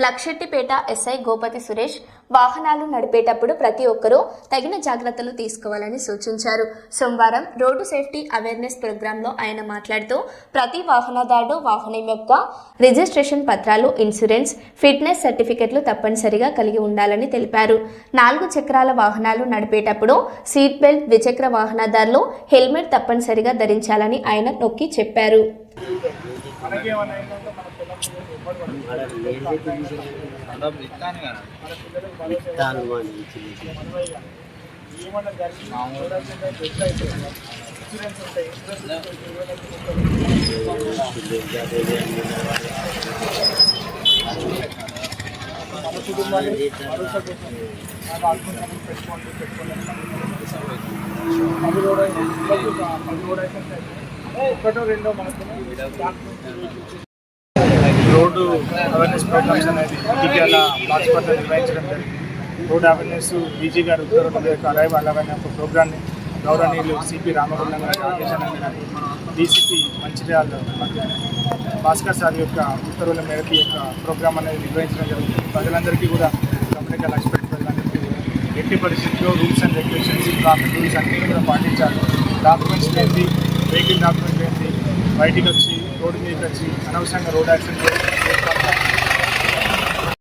Luxettipet SI Gopathi Suresh వాహనాలు నడిపేటప్పుడు ప్రతి ఒక్కరూ తగిన జాగ్రత్తలు తీసుకోవాలని సూచించారు. సోమవారం రోడ్డు సేఫ్టీ అవేర్నెస్ ప్రోగ్రాంలో ఆయన మాట్లాడుతూ ప్రతి వాహనదారుడు వాహనం యొక్క రిజిస్ట్రేషన్ పత్రాలు ఇన్సూరెన్స్ ఫిట్నెస్ సర్టిఫికెట్లు తప్పనిసరిగా కలిగి ఉండాలని తెలిపారు. నాలుగు చక్రాల వాహనాలు నడిపేటప్పుడు సీట్ బెల్ట్ ద్విచక్ర వాహనదారులు హెల్మెట్ తప్పనిసరిగా ధరించాలని ఆయన నొక్కి చెప్పారు. మన కుటుంబాన్ని భరోసా కోసం నాకు పెట్టుకోండి పెట్టుకోండి పది అయితే పది రోడ్ అయితే ఒకటో రెండో రోడ్డు అవేర్నెస్ ప్రోగ్రామ్స్ అనేది ఇటీవల హాస్పిటల్ నిర్వహించడం జరిగింది. రోడ్ అవేర్నెస్ బీజీ గారు ఉత్తర్వుల యొక్క అరైవల్ అనే ఒక ప్రోగ్రామ్ని గౌరవనీయులు సిపి రామగుండం గారి రాకేష్ అన్న డీసీపీ మంచిర్యాల భాస్కర్ సార్ యొక్క ఉత్తర్వుల మేరకు యొక్క ప్రోగ్రామ్ అనేది నిర్వహించడం జరుగుతుంది ప్రజలందరికీ కూడా గమనిక లక్ష్య పెట్టి ప్రజలందరికీ ఎట్టి పరిస్థితుల్లో rules and regulations traffic rules అన్నీ కూడా పాటించాలి. డాక్యుమెంట్స్ అనేది వెహికల్ డాక్యుమెంట్ ఏంటి? బయటికి వచ్చి రోడ్డు మీదకి వచ్చి అనవసరంగా రోడ్ యాక్సిడెంట్